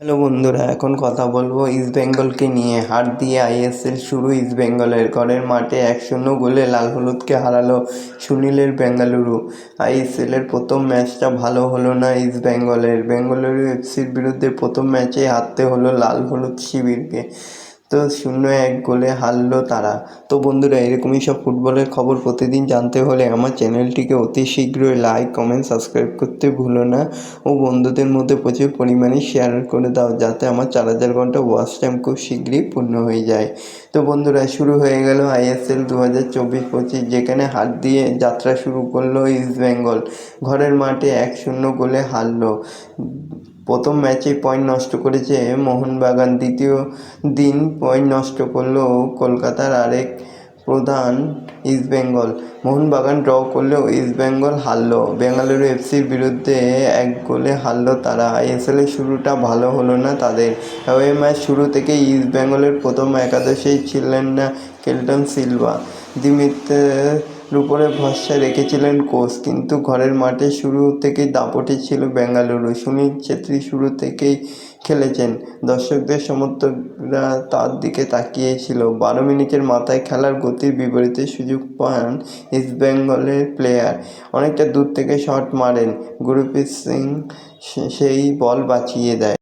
Hello বন্ধুরা, এখন কথা বলব ইস্ট বেঙ্গলকে নিয়ে। হার দিয়ে আইএসএল শুরু ইস্ট বেঙ্গলের ঘরের মাঠে এক শূন্য গোলে লাল হলুদকে হারালো সুনীলের বেঙ্গালুরু। আইএসএলের প্রথম ম্যাচটা ভালো হলো না ইস্ট বেঙ্গলের বেঙ্গালুরু এফসির বিরুদ্ধে প্রথম ম্যাচে হারতে হলো লাল হলুদ শিবিরকে। তো শূন্য এক গোলে হারলো তারা। তো বন্ধুরা, এরকমই সব ফুটবলের খবর প্রতিদিন জানতে হলে আমার চ্যানেলটিকে অতি শীঘ্রই লাইক কমেন্ট সাবস্ক্রাইব করতে ভুলো না। ও বন্ধুদের মধ্যে প্রচুর পরিমাণে শেয়ার করে দাও, যাতে আমার চার হাজার ঘণ্টা ওয়াচ টাইম খুব শীঘ্রই পূর্ণ হয়ে যায়। তো বন্ধুরা, শুরু হয়ে গেল আইএসএল দু হাজার চব্বিশ পঁচিশ, যেখানে হাত দিয়ে যাত্রা শুরু করল ইস্ট বেঙ্গল ঘরের মাঠে এক শূন্য গোলে হারলো। প্রথম ম্যাচে পয়েন্ট নষ্ট করেছে মোহনবাগান, দ্বিতীয় দিন পয়েন্ট নষ্ট করল কলকাতার আরেক প্রধান ইস্টবেঙ্গল মোহনবাগান ড্র করলেও ইস্টবেঙ্গল হারলো। বেঙ্গালুরু এফসির বিরুদ্ধে এক গোলে হারলো তারা। আইএসএলের শুরুটা ভালো হলো না তাদের। ওই ম্যাচ শুরু থেকেই ইস্টবেঙ্গলের প্রথম একাদশেই ছিলেন না কেল্টন সিলভা। দিমিত্রের উপরে ভরসা রেখেছিলেন কোচ। কিন্তু ঘরের মাঠে শুরু থেকেই দাপটে ছিল বেঙ্গালুরু। সুনীল ছেত্রী শুরু থেকেই খেলেছেন। দর্শকদের সমর্থকরা তার দিকে তাকিয়েছিল। বারো মিনিটের মাথায় খেলার গতির বিপরীতে সুযোগ পান ইস্টবেঙ্গলের প্লেয়ার। অনেকটা দূর থেকে শট মারেন। গুরুপ্রীত সিং, সেই বল বাঁচিয়ে দেয়।